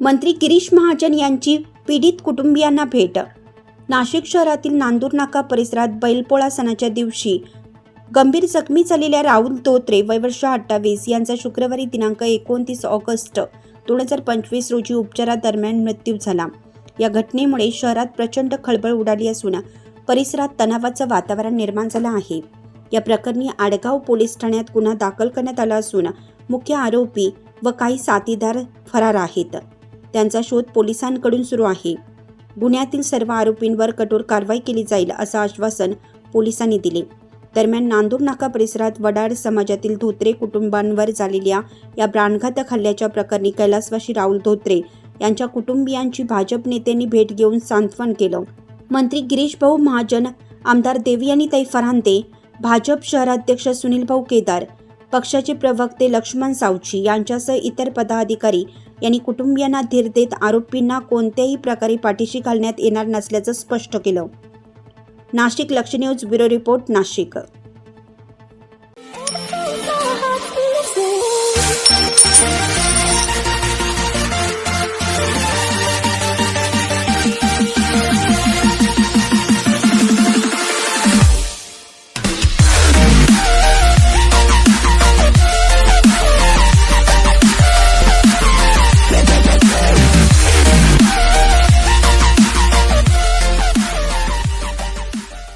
मंत्री गिरीश महाजन यांची पीडित कुटुंबियांना भेट. नाशिक शहरातील नांदूर नाका परिसरात बैलपोळा सणाच्या दिवशी गंभीर जखमी झालेल्या राहुल धोत्रे वयवर्ष अठ्ठावीस यांचा शुक्रवारी दिनांक एकोणतीस ऑगस्ट दोन हजार पंचवीस रोजी उपचारादरम्यान मृत्यू झाला. या घटनेमुळे शहरात प्रचंड खळबळ उडाली असून परिसरात तणावाचं वातावरण निर्माण झालं आहे. या प्रकरणी आडगाव पोलीस ठाण्यात गुन्हा दाखल करण्यात आला असून मुख्य आरोपी व काही साथीदार फरार आहेत. त्यांचा शोध पोलिसांकडून सुरू आहे. गुन्ह्यातील सर्व आरोपींवर कठोर कारवाई केली जाईल असं आश्वासन पोलिसांनी दिले. दरम्यान नांदूर नाका परिसरात वडार समाजातील धोत्रे कुटुंबांवर झालेल्या या प्राणघातक हल्ल्याच्या प्रकरणी कैलासवासी राहुल धोत्रे यांच्या कुटुंबियांची भाजप नेत्यांनी भेट घेऊन सांत्वन केलं. मंत्री गिरीश भाऊ महाजन आमदार देवयानीताई फरांदे भाजप शहराध्यक्ष सुनील भाऊ केदार पक्षाचे प्रवक्ते लक्ष्मण सावची यांच्यासह इतर पदाधिकारी यांनी कुटुंबियांना धीर देत आरोपींना कोणत्याही प्रकारे पाठीशी घालण्यात येणार नसल्याचं स्पष्ट केलं. नाशिक लक्ष न्यूज ब्युरो रिपोर्ट नाशिक.